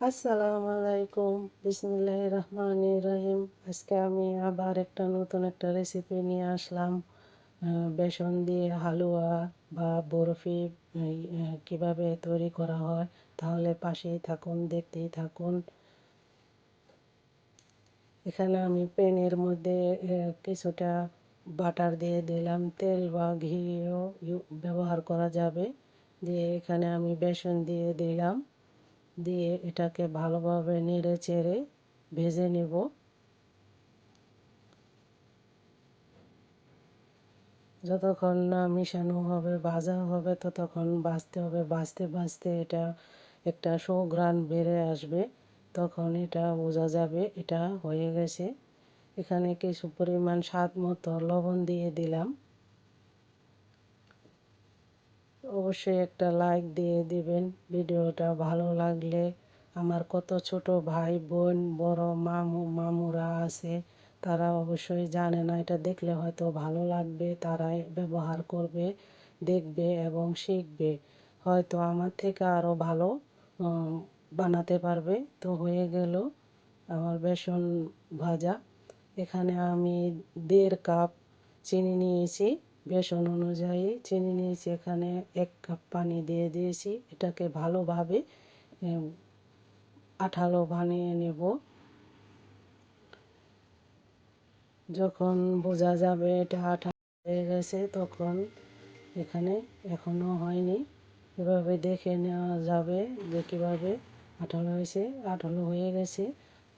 আসসালামু আলাইকুম বিসমুল্লাহ রহমান রহিম আজকে আমি আবার একটা নতুন একটা রেসিপি নিয়ে আসলাম। বেসন দিয়ে হালুয়া বা বরফি কীভাবে তৈরি করা হয়, তাহলে পাশেই থাকুন, দেখতেই থাকুন। এখানে আমি প্যানের মধ্যে কিছুটা বাটার দিয়ে দিলাম। তেল বা ঘিও ব্যবহার করা যাবে। দিয়ে এখানে আমি বেসন দিয়ে দিলাম। দিয়ে এটাকে ভালোভাবে নেড়ে চেড়ে ভেজে নেব। যতক্ষণ না মিশানো হবে, ভাজা হবে, ততক্ষণ বাঁচতে হবে। বাঁচতে বাঁচতে এটা একটা সুঘ্রাণ বেড়ে আসবে, তখন এটা বোঝা যাবে এটা হয়ে গেছে। এখানে কিছু পরিমাণ স্বাদ মতো লবণ দিয়ে দিলাম। অবশ্যই একটা লাইক দিয়ে দিবেন। ভিডিওটা ভালো লাগলে আমার কত ছোট ভাই, বোন, বড় মামু, মামুরা আছে, তারা অবশ্যই জানে না, এটা দেখলে হয়তো ভালো লাগবে তারাই ব্যবহার করবে, দেখবে এবং শিখবে। হয়তো আমার থেকে আরও ভালো বানাতে পারবে। তো হয়ে গেল আমার বেসন ভাজা। এখানে আমি দেড় কাপ চিনি নিয়েছি। বেসন অনুযায়ী চিনি নিয়েছি, এখানে এক কাপ পানি দিয়ে দিয়েছি। এটাকে ভালোভাবে আঠালো বানিয়ে নেব। যখন বোঝা যাবে এটা আঠা হয়ে গেছে, তখন এখানে এখনও হয়নি। এভাবে দেখে নেওয়া যাবে যে কীভাবে আঠালো হয়েছে। আঠালো হয়ে গেছে।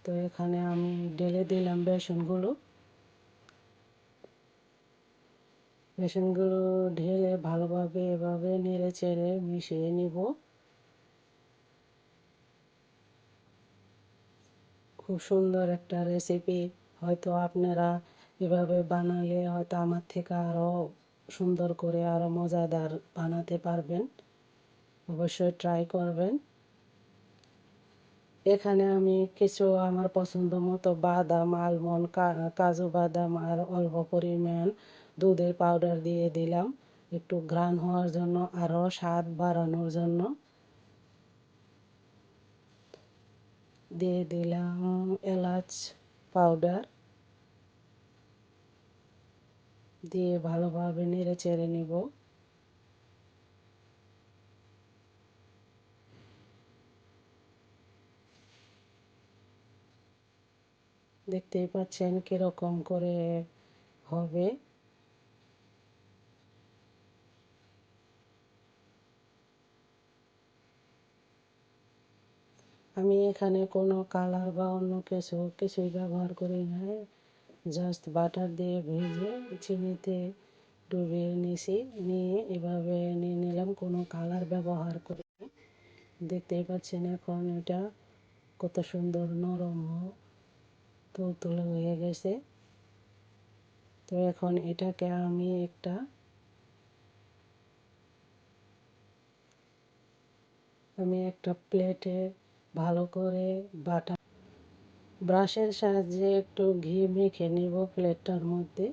তো এখানে আমি ঢেলে দিলাম বেসনগুলো। বেসনগুলো ঢেলে ভালোভাবে এভাবে নেড়ে চেড়ে মিশিয়ে নিব। খুব সুন্দর একটা রেসিপি হয়তো আপনারা এভাবে বানালে হয়তো আমার থেকে আরও সুন্দর করে আরও মজাদার বানাতে পারবেন। অবশ্যই ট্রাই করবেন। এখানে আমি কিছু আমার পছন্দ মতো বাদাম আলমন্ড কাজু বাদাম আর অল্প পরিমাণ দুধের পাউডার দিয়ে দিলাম। একটু ঘ্রাণ হওয়ার জন্য আরও স্বাদ বাড়ানোর জন্য। দিয়ে দিলাম এলাচ পাউডার দিয়ে ভালোভাবে নেড়ে চেড়ে নিব। দেখতেই পাচ্ছেন কীরকম করে হবে। আমি এখানে কোনো কালার বা অন্য কিছু, কিছুই ব্যবহার করি না জাস্ট বাটার দিয়ে ভেজে চিনিতে ডুবিয়ে নিয়েছি নিয়ে এভাবে নিয়ে নিলাম, কোনো কালার ব্যবহার করি দেখতেই পাচ্ছেন এখন এটা কত সুন্দর নরম তুলতুলে হয়ে গেছে। তো এখন এটাকে আমি একটা আমি একটা প্লেটে ভালো করে বাটা। ব্রাশের সাহায্যে একটু ঘি মেখে নিব প্লেটটার মধ্যে।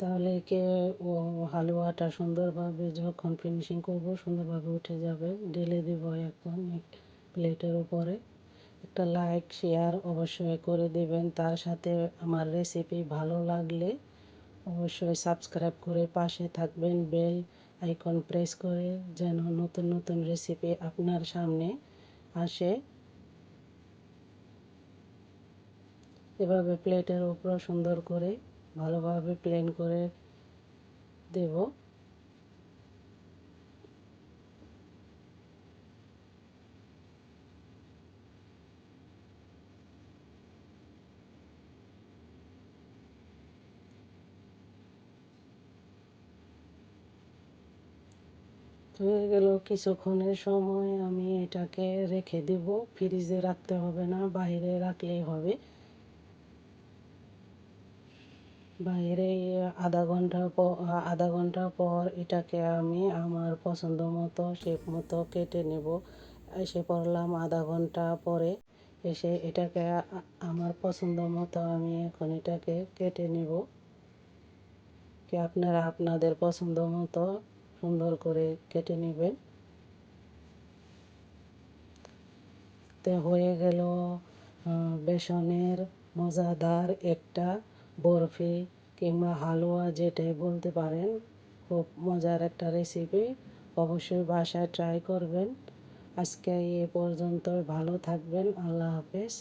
তাহলে কে ও হালুয়াটা সুন্দরভাবে যখন ফিনিশিং করব, সুন্দরভাবে উঠে যাবে। ঢেলে দেবো এখন প্লেটের উপরে। একটা লাইক শেয়ার অবশ্যই করে দেবেন। তার সাথে আমার রেসিপি ভালো লাগলে অবশ্যই সাবস্ক্রাইব করে পাশে থাকবেন। বেল আইকন প্রেস করে যেন নতুন নতুন রেসিপি আপনার সামনে আসে। এভাবে প্লেটের উপরও সুন্দর করে ভালোভাবে প্লেন করে দেব। হয়ে গেল। কিছুক্ষণের সময় আমি এটাকে রেখে দেব। ফ্রিজে রাখতে হবে না, বাইরে রাখলেই হবে। বাইরে আধা ঘণ্টা পর, আধা ঘণ্টা পর এটাকে আমি আমার পছন্দ মতো শেপ মতো কেটে নেব। এসে পড়লাম আধা ঘণ্টা পরে। এসে এটাকে আমার পছন্দ মতো আমি এখন এটাকে কেটে নেব। কি আপনারা আপনাদের পছন্দ মতো সুন্দর করে কেটে নেবেন। তো হয়ে গেল বেসনের মজাদার একটা বরফি কিংবা হালুয়া যেটাই বলতে পারেন, খুব মজার একটা রেসিপি অবশ্যই বাসায় ট্রাই করবেন। আজকে এ পর্যন্ত ভালো থাকবেন, আল্লাহ হাফেজ।